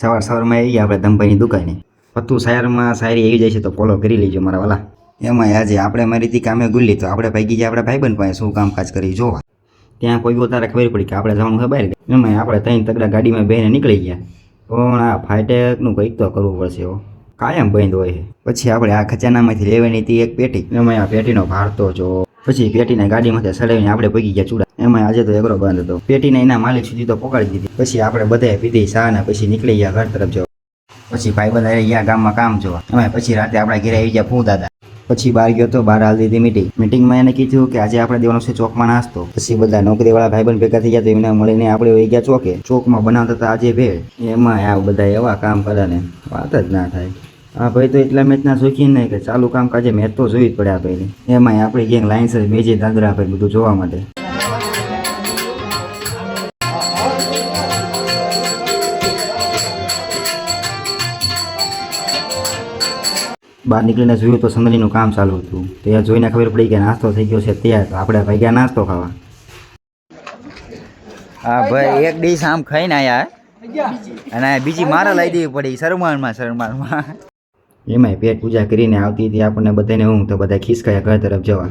સવાર સવારમાં આવી ગયા, આપણે ધમભાઈની દુકાને. પત્તું શાયરમાં શાયરી આવી જાય છે તો ફોલો કરી લેજો મારા વાલા. એમાં આજે આપણે મારીથી કામે ગુલ્લી, તો આપણે ભાઈ ગયા, આપણા ભાઈબંધ પાસે શું કામકાજ કરી જોવા. ત્યાં કોઈ તારે ખબર પડી કે આપણે જવાનું છે બહાર. એમાં આપણે ત્રણ તગડા ગાડીમાં બેને નીકળી ગયા. પણ આ ફાઇટેકનું કંઈક તો કરવું પડશે હો. કાયમ બંધ હોય છે. પછી આપણે આ ખજાનામાંથી લેવાની હતી એક પેટી. એમાં આ પેટીનો ભાર તો જો. પછી પેટીને ગાડીમાંથી ચડાવીને આપણે પગી ગયા ચૂડા. એમાં આજે તો એગરો બંધ હતો. પેટીને એના માલિક સુધી તો પકડી દીધી. પછી આપણે બધાએ પીધી ચા ને પછી નીકળી ગયા ઘર તરફ જવા. પછી ભાઈ બધા ગયા ગામમાં કામ જોવા. એમાં પછી રાતે આપણા ઘરે આવી ગયા ફૂ દાદા પછી બહાર ગયો તો બહાર હાલ દીધી મીટિંગ. મીટિંગમાં એને કીધું કે આજે આપણે દેવાનું છે ચોકમાં નાસ્તો. પછી બધા નોકરીવાળા ભાઈબંધ ભેગા થઈ ગયા તો એમને મળીને આપણે વહી ગયા ચોકે. ચોકમાં બનાવતા હતા આજે ભેળ. એમાં આ બધા એવા કામ કરે ને વાત જ ના થાય. આ ભાઈ તો એટલા મેચના શોખીન નહીં કે ચાલુ કામ કાજે મેચ તો જોઈ જ પડે આ ભાઈને એમાં આપણી ગેંગ લાઈન્સ જ બેજે દાદરા ભાઈ બધું જોવા માટે. બહાર નીકળીને જોયું તો સંદલીનું કામ ચાલુ હતું. ત્યાં જોઈને ખબર પડી કે નાસ્તો થઈ ગયો છે ત્યાં તો આપણે ભાઈ ગયા નાસ્તો ખાવા? હા, ભાઈ, એક ડીશ આમ ખાઈને આયા. અને બીજી મારા લઈ દેવી પડી. શરમાનમાં શરમાનમાં. એમાંય પેટ પૂજા કરીને આવતી હતી આપણને બધાને હું તો બધા ખિસકાયા ઘર તરફ જવા.